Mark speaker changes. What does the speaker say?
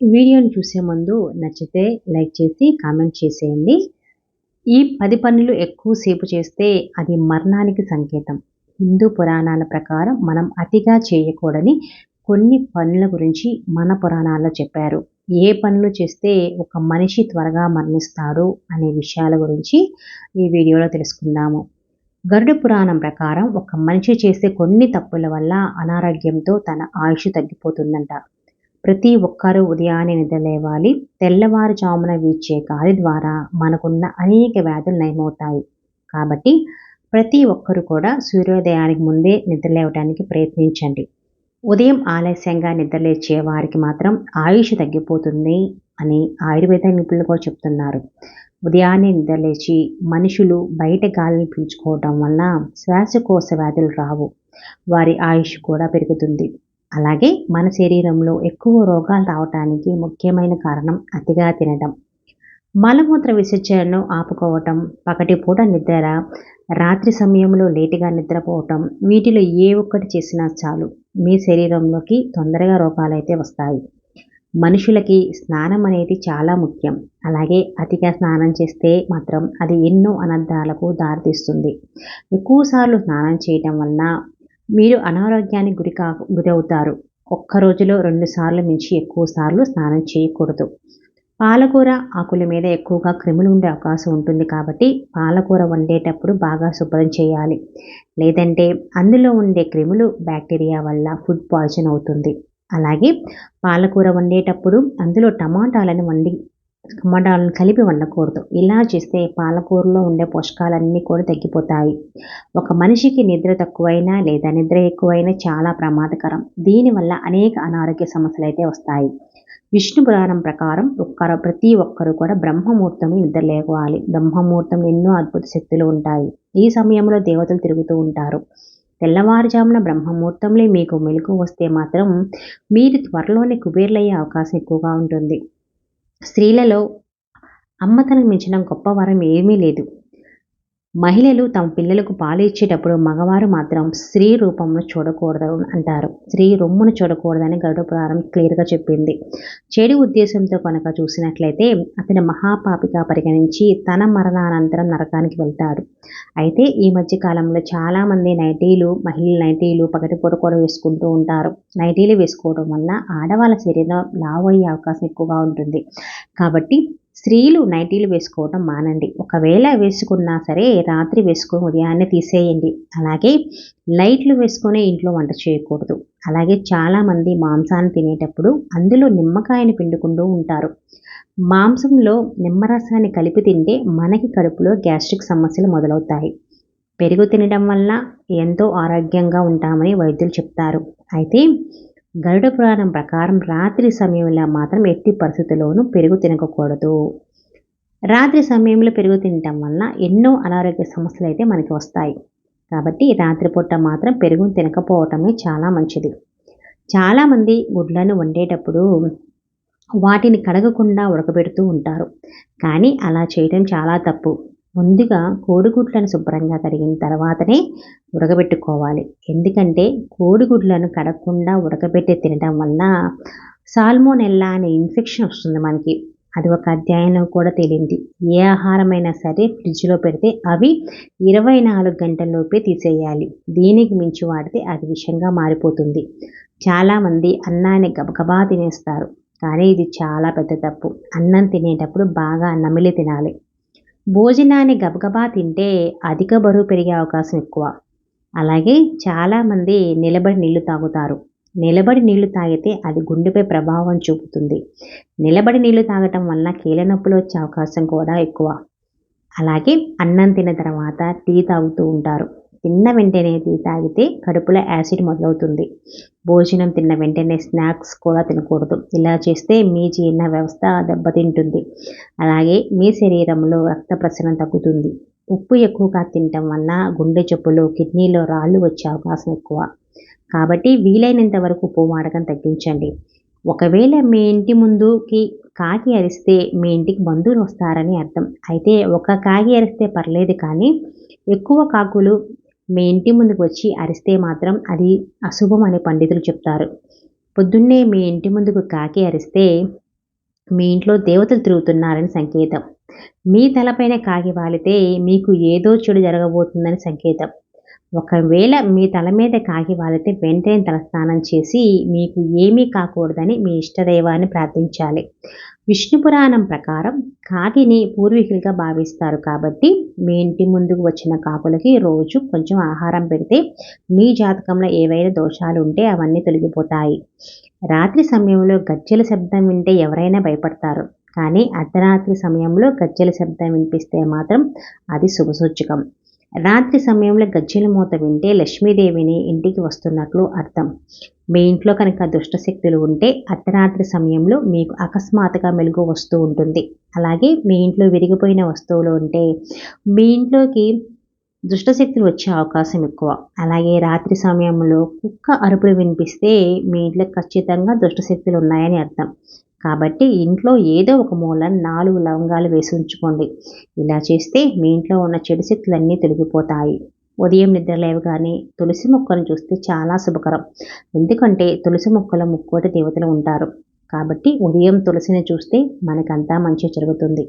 Speaker 1: వీడియోని చూసే ముందు నచ్చితే లైక్ చేసి కామెంట్ చేసేయండి. ఈ పది పనులు ఎక్కువసేపు చేస్తే అది మరణానికి సంకేతం. హిందూ పురాణాల ప్రకారం మనం అతిగా చేయకూడని కొన్ని పనుల గురించి మన పురాణాల్లో చెప్పారు. ఏ పనులు చేస్తే ఒక మనిషి త్వరగా మరణిస్తాడు అనే విషయాల గురించి ఈ వీడియోలో తెలుసుకుందాము. గరుడ పురాణం ప్రకారం ఒక మనిషి చేసే కొన్ని తప్పుల వల్ల అనారోగ్యంతో తన ఆయుష్ తగ్గిపోతుందంట. ప్రతి ఒక్కరూ ఉదయాన్నే నిద్రలేవాలి. తెల్లవారుజామున వీచే గాలి ద్వారా మనకున్న అనేక వ్యాధులు నయమవుతాయి. కాబట్టి ప్రతి ఒక్కరూ కూడా సూర్యోదయానికి ముందే నిద్రలేవడానికి ప్రయత్నించండి. ఉదయం ఆలస్యంగా నిద్రలేచే వారికి మాత్రం ఆయుష్ తగ్గిపోతుంది అని ఆయుర్వేద నిపుణులు కూడా చెప్తున్నారు. ఉదయాన్నే నిద్రలేచి మనుషులు బయట గాలిని పీల్చుకోవటం వల్ల శ్వాసకోశ వ్యాధులు రావు. వారి ఆయుష్ కూడా పెరుగుతుంది. అలాగే మన శరీరంలో ఎక్కువ రోగాలు రావటానికి ముఖ్యమైన కారణం అతిగా తినడం. మలమూత్ర విసర్జనను ఆపుకోవటం పగటిపూట నిద్ర రాత్రి సమయంలో లేటుగా నిద్రపోవటం వీటిలో ఏ ఒక్కటి చేసినా చాలు. మీ శరీరంలోకి తొందరగా రోగాలు అయితే వస్తాయి. మనుషులకి స్నానం అనేది చాలా ముఖ్యం. అలాగే అతిగా స్నానం చేస్తే మాత్రం అది ఎన్నో అనర్థాలకు దారితీస్తుంది. ఎక్కువసార్లు స్నానం చేయటం వలన మీరు అనారోగ్యానికి గురి కా గురవుతారు. ఒక్క రోజులో రెండు సార్లు మించి ఎక్కువ సార్లు స్నానం చేయకూడదు. పాలకూర ఆకుల మీద ఎక్కువగా క్రిములు ఉండే అవకాశం ఉంటుంది కాబట్టి పాలకూర వండేటప్పుడు బాగా శుభ్రం చేయాలి. లేదంటే అందులో ఉండే క్రిములు బ్యాక్టీరియా వల్ల ఫుడ్ పాయిజన్ అవుతుంది. అలాగే పాలకూర వండేటప్పుడు అందులో టమాటాలను వండి టమాటాలను కలిపి వండకూడదు. ఇలా చేస్తే పాలకూరలో ఉండే పోషకాలన్నీ కూడా తగ్గిపోతాయి. ఒక మనిషికి నిద్ర తక్కువైనా లేదా నిద్ర ఎక్కువైనా చాలా ప్రమాదకరం. దీనివల్ల అనేక అనారోగ్య సమస్యలు అయితే వస్తాయి. విష్ణు పురాణం ప్రకారం ఒక్కరు ప్రతి ఒక్కరు కూడా బ్రహ్మముహూర్తం నిద్రలేవాలి బ్రహ్మముహూర్తం ఎన్నో అద్భుత శక్తులు ఉంటాయి. ఈ సమయంలో దేవతలు తిరుగుతూ ఉంటారు. తెల్లవారుజామున బ్రహ్మముహూర్తంలో మీకు మెలకు వస్తే మాత్రం మీరు త్వరలోనే కుబేర్లయ్యే అవకాశం ఎక్కువగా ఉంటుంది. స్త్రీలలో అమ్మతనం మించిన గొప్ప వరం ఏమీ లేదు. మహిళలు తమ పిల్లలకు పాలు ఇచ్చేటప్పుడు మగవారు మాత్రం స్త్రీ రూపంలో చూడకూడదు అంటారు. స్త్రీ రొమ్మును చూడకూడదని గరుడ పురాణం క్లియర్గా చెప్పింది. చెడు ఉద్దేశంతో కనుక చూసినట్లయితే అతను మహాపాపిగా పరిగణించి తన మరణానంతరం నరకానికి వెళ్తాడు. అయితే ఈ మధ్య కాలంలో చాలామంది నైటీలు మహిళలు నైటీలు పగటిపూట కూడా వేసుకుంటూ ఉంటారు. నైటీలు వేసుకోవడం వల్ల ఆడవాళ్ళ శరీరం లావు అయ్యే అవకాశం ఎక్కువగా ఉంటుంది. కాబట్టి స్త్రీలు నైటీలు వేసుకోవడం మానండి. ఒకవేళ వేసుకున్నా సరే రాత్రి వేసుకొని ఉదయాన్నే తీసేయండి. అలాగే లైట్లు వేసుకొని ఇంట్లో వంట చేయకూడదు. అలాగే చాలామంది మాంసాన్ని తినేటప్పుడు అందులో నిమ్మకాయని పిండుకుంటూ ఉంటారు. మాంసంలో నిమ్మరసాన్ని కలిపి తింటే మనకి కడుపులో గ్యాస్ట్రిక్ సమస్యలు మొదలవుతాయి. పెరుగు తినడం వల్ల ఎంతో ఆరోగ్యంగా ఉంటామని వైద్యులు చెప్తారు. అయితే గరుడ పురాణం ప్రకారం రాత్రి సమయంలో మాత్రం ఎట్టి పరిస్థితుల్లోనూ పెరుగు తినకూడదు. రాత్రి సమయంలో పెరుగు తినటం వల్ల ఎన్నో అనారోగ్య సమస్యలు అయితే మనకి వస్తాయి. కాబట్టి రాత్రిపూట మాత్రం పెరుగు తినకపోవటమే చాలా మంచిది. చాలామంది గుడ్లను వండేటప్పుడు వాటిని కడగకుండా ఉడకబెడుతూ ఉంటారు. కానీ అలా చేయడం చాలా తప్పు. ముందుగా కోడిగుడ్లను శుభ్రంగా కడిగిన తర్వాతనే ఉడకబెట్టుకోవాలి. ఎందుకంటే కోడిగుడ్లను కడగకుండా ఉడకబెట్టి తినడం వల్ల సాల్మోనెల్లా అనే ఇన్ఫెక్షన్ వస్తుంది మనకి. అది ఒక అధ్యయనం కూడా తేలింది. ఏ ఆహారమైనా సరే ఫ్రిడ్జ్లో పెడితే అవి ఇరవై నాలుగు గంటల్లోపే తీసేయాలి. దీనికి మించి వాడితే అది విషంగా మారిపోతుంది. చాలామంది అన్నాన్ని గబగబా తినేస్తారు. కానీ ఇది చాలా పెద్ద తప్పు. అన్నం తినేటప్పుడు బాగా నమిలి తినాలి. భోజనాన్ని గబగబా తింటే అధిక బరువు పెరిగే అవకాశం ఎక్కువ. అలాగే చాలామంది నిలబడి నీళ్ళు తాగుతారు. నిలబడి నీళ్ళు తాగితే అది గుండెపై ప్రభావం చూపుతుంది. నిలబడి నీళ్ళు తాగటం వల్ల కీళ్ళ నొప్పులు వచ్చే అవకాశం కూడా ఎక్కువ. అలాగే అన్నం తిన్న తర్వాత టీ తాగుతూ ఉంటారు. తిన్న వెంటనే టీ తాగితే కడుపులో యాసిడ్ మొదలవుతుంది. భోజనం తిన్న వెంటనే స్నాక్స్ కూడా తినకూడదు. ఇలా చేస్తే మీ జీర్ణ వ్యవస్థ దెబ్బతింటుంది. అలాగే మీ శరీరంలో రక్త ప్రసరణ తగ్గుతుంది. ఉప్పు ఎక్కువగా తినటం వల్ల గుండె జబ్బులు కిడ్నీలో రాళ్ళు వచ్చే అవకాశం ఎక్కువ. కాబట్టి వీలైనంత వరకు ఉప్పు వాడకం తగ్గించండి. ఒకవేళ మీ ఇంటి ముందుకి కాకి అరిస్తే మీ ఇంటికి బంధువులు వస్తారని అర్థం. అయితే ఒక కాకి అరిస్తే పర్లేదు కానీ ఎక్కువ కాకులు మీ ఇంటి ముందుకు వచ్చి అరిస్తే మాత్రం అది అశుభం అని పండితులు చెప్తారు. పొద్దున్నే మీ ఇంటి ముందుకు కాకి అరిస్తే మీ ఇంట్లో దేవతలు తిరుగుతున్నారని సంకేతం. మీ తలపైన కాగి వాలితే మీకు ఏదో చెడు జరగబోతుందని సంకేతం. ఒకవేళ మీ తల మీద కాగి వాలితే వెంటనే తలస్నానం చేసి మీకు ఏమీ కాకూడదని మీ ఇష్టదైవాన్ని ప్రార్థించాలి. విష్ణు పురాణం ప్రకారం కాకిని పూర్వీకులుగా భావిస్తారు కాబట్టి మీ ఇంటి ముందుకు వచ్చిన కాకులకి రోజు కొంచెం ఆహారం పెడితే మీ జాతకంలో ఏవైనా దోషాలు ఉంటే అవన్నీ తొలగిపోతాయి. రాత్రి సమయంలో గజ్జల శబ్దం వింటే ఎవరైనా భయపడతారు. కానీ అర్ధరాత్రి సమయంలో గజ్జల శబ్దం వినిపిస్తే మాత్రం అది శుభసూచకం. రాత్రి సమయంలో గజ్జెల మూత వింటే లక్ష్మీదేవిని ఇంటికి వస్తున్నట్లు అర్థం. మీ ఇంట్లో కనుక దుష్టశక్తులు ఉంటే అర్ధరాత్రి సమయంలో మీకు అకస్మాత్తుగా మెలుగు వస్తూ ఉంటుంది. అలాగే మీ ఇంట్లో విరిగిపోయిన వస్తువులు ఉంటే మీ ఇంట్లోకి దుష్టశక్తులు వచ్చే అవకాశం ఎక్కువ. అలాగే రాత్రి సమయంలో కుక్క అరుపులు వినిపిస్తే మీ ఇంట్లో ఖచ్చితంగా దుష్టశక్తులు ఉన్నాయని అర్థం. కాబట్టి ఇంట్లో ఏదో ఒక మూల నాలుగు లవంగాలు వేసి ఉంచుకోండి. ఇలా చేస్తే మీ ఇంట్లో ఉన్న చెడు శక్తులన్నీ తొలగిపోతాయి. ఉదయం నిద్ర లేవగానే తులసి మొక్కను చూస్తే చాలా శుభకరం. ఎందుకంటే తులసి మొక్కల ముక్కోటి దేవతలు ఉంటారు. కాబట్టి ఉదయం తులసిని చూస్తే మనకంతా మంచి జరుగుతుంది.